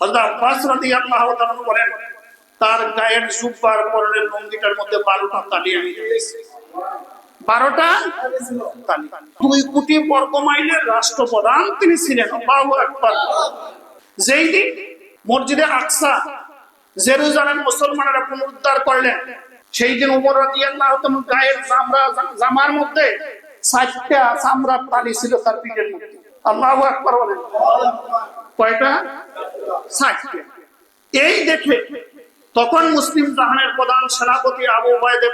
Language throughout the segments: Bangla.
হযরত আব্বাস রাদিয়াল্লাহু তাআলা বলেন তার গায়ের জুব্বার পরনের লুঙ্গিটার মধ্যে বারোটা তালি আমি দিয়েছি। বারোটা? তালি দুই কোটি বর্গ মাইলের রাষ্ট্রপ্রধান তিনি ছিলেন আল্লাহু আকবার। যেই দিন মসজিদে আকসা জেরুজালেম মুসলমানেরা পুনরুদ্ধার করলেন সেই দিন উমর রাদিয়াল্লাহু তাআলা গায়ের চামড়া জামার মধ্যে ষাটটা চামড়ার তালি ছিল তার পিঠের মধ্যে। আল্লাহু আকবার বলেন। কয়টা? এই দেখে তখন মুসলিম জাহানের প্রধান সেনাপতি আবু ওবায়দ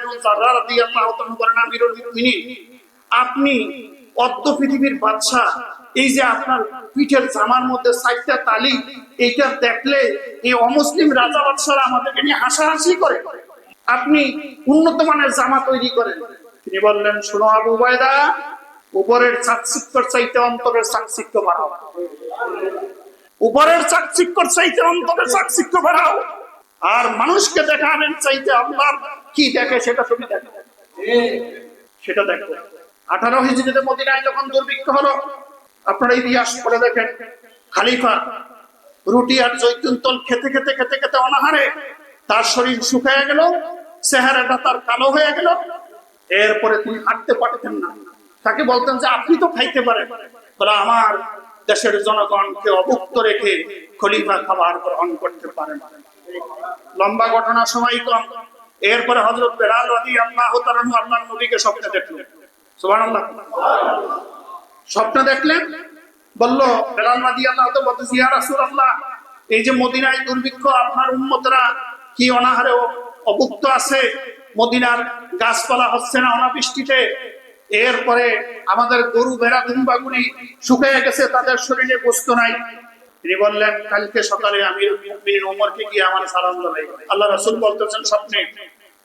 আপনি অদ্য পৃথিবীর বাদশাহ, এই যে আপনার পিঠের জামার মধ্যে সাইটটা তালি, এইটা দেখলে এই অমুসলিম রাজা আমাদেরকে নিয়ে হাসাহাসি করে। আপনি উন্নত মানের জামা তৈরি করেন। তিনি বললেন, শোনো আবু ওবায়দা উপরের চাকচিক্যর চাইতে অন্তরের চাকচিক্য বাড়াও। উপরের চাকচিক্যর চাইতে অন্তরের চাকচিক্য বাড়াও। আর মানুষকে দেখাবেন চাইতে আল্লাহ। কি দেখে সেটা তুমি দেখো। সেটা দেখো। আঠারো হিজড়িতে মদিনায় যখন দুর্ভিক্ষ হলো, আপনারা ইতিহাস পড়ে দেখেন, খালিফা রুটি আর জৈতুন তল খেতে খেতে খেতে খেতে অনাহারে তার শরীর শুকিয়ে গেল, চেহারাটা তার কালো হয়ে গেল। এরপরে তিনি হাঁটতে পারতেন না। তাকে বলতেন যে, আপনি তো খাইতে পারেন। বলে, আমার দেশের জনগণকে অভুক্ত রেখে খলিফা খাবার গ্রহণ করতে পারেন লম্বা ঘটনা সময় কম। এরপরে হজরত রাজি আল্লাহ আল্লাহ নবীকে স্বপ্নে দেখলেন। স্বপ্ন দেখলেন, বলল রাজি আল্লাহ তো বলতেছি, ইয়া রাসূলুল্লাহ, এই যে মদিনায় দুর্ভিক্ষ আপনার উম্মতরা কি অনাহারে অভুক্ত আছে? মদিনার গাছপালা হচ্ছে না অনাবৃষ্টিতে? এরপরে আমাদের গরু ভেড়া দুম্বাগুলি শুকিয়ে গেছে, তাদের শরীরে বস্তু নাই। তিনি বললেন, কালকে সকালে আমি মুমিন ওমরকে গিয়ে আমার সালাম জানাই। আল্লাহ রাসূল বলতেছেন, স্বপ্নে,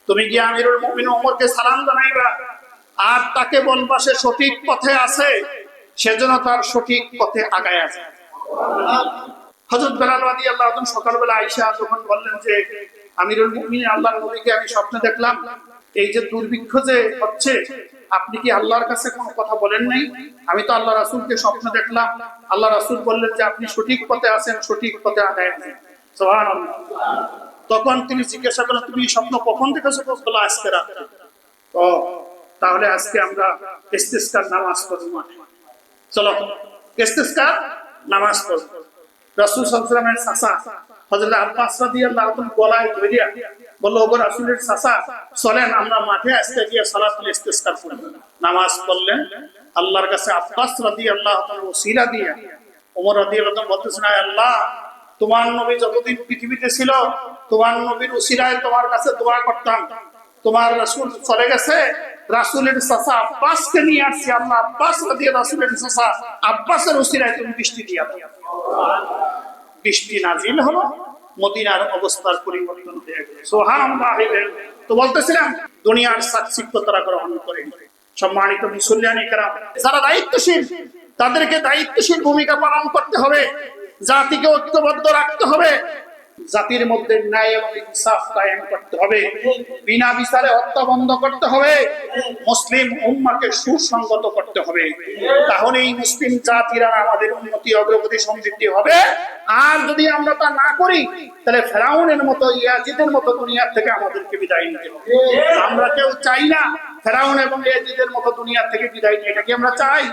তুমি গিয়ে আমিরুল মুমিন ওমরকে সালাম জানাইবা। আর তাকে বলবা, সে সঠিক পথে আছে, সেজন্য তার সঠিক পথে আগায় আছে। হযরত বেলাল রাদিয়াল্লাহু আনহু সকালবেলা আয়েশা যখন বললেন যে, আমিরুল মুমিনিন, আল্লাহর নবীকে আমি স্বপ্নে দেখলাম। এই যে দুর্ভিক্ষ যে হচ্ছে আপনি কি আল্লাহর কাছে কোনো কথা বলেন নাই? আমি তো আল্লাহ রাসূলকে স্বপ্নে দেখলাম। আল্লাহ রাসূল বললেন যে আপনি সঠিক পথে আছেন, সঠিক পথে আগায় তখন তিনি জিজ্ঞাসা করলেন, তুমি স্বপ্ন কখন দেখেছ? বলে, আজকে রাতে। ও, তাহলে আজকে আমরা ইস্তিসকার নামাজ পড়ব। চলো, ইস্তিসকার নামাজ পড়ব। রাসূল আলাইহি ওয়াসাল্লামের হযরত আব্বাস রাদিয়াল্লাহু আনহু গলায় ধরিয়া বলল রাসূলের মাঠে নামাজ আল্লাহর কাছে দিয়ে যতদিন পৃথিবীতে ছিল, তোমার নবীর উসিলায় তোমার কাছে দোয়া করতাম। তোমার রাসূল চলে গেছে, রাসূলের চাচা আব্বাসকে নিয়ে আসছি। আল্লাহ আব্বাস রাদিয়া রাসুলের চাচা আব্বাসের উসিলায় তুমি বৃষ্টি দিয়া বৃষ্টি নাজিল হলো। মদিনার অবস্থার পরিবর্তন হয়ে গেল তো বলতেছিলাম দুনিয়ার সাক্ষিত্ব তারা গ্রহণ করে সম্মানিত মুসল্লিয়ানি যারা দায়িত্বশীল তাদেরকে দায়িত্বশীল ভূমিকা পালন করতে হবে। জাতিকে ঐক্যবদ্ধ রাখতে হবে। জাতির মধ্যে ন্যায় এবং ইনসাফ কায়েম করতে হবে। বিনা বিচারে হত্যা বন্ধ করতে হবে। মুসলিম উম্মাকে সুসংগত করতে হবে। তাহলে এই মুসলিম জাতিরা আমাদের উন্নতি অগ্রগতি সমৃদ্ধি হবে। আর যদি আমরা তা না করি, তাহলে ফেরাউনের মতো, ইয়াজিদের মতো দুনিয়ার থেকে আমাদেরকে বিদায় নিতে হবে। আমরা কেউ চাই না ফেরাউন এবং ইয়াজিদের মতো দুনিয়ার থেকে বিদায় নিয়ে এটা কি আমরা চাই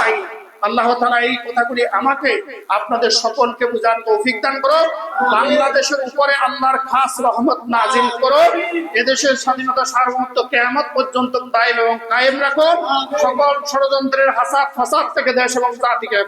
চাই না। আল্লাহ তালা এই কথাগুলি আমাকে, আপনাদের সকলকে বুঝার তৌফিক দান করো। বাংলাদেশের উপরে আল্লাহর খাস রহমত নাজিল করো। এদেশের স্বাধীনতা সার্বভৌমত্ব কেয়ামত পর্যন্ত কায়েম এবং কায়েম রাখো। সকল ষড়যন্ত্রের হাসাদ ফাসাদ থেকে দেশ এবং জাতিকে।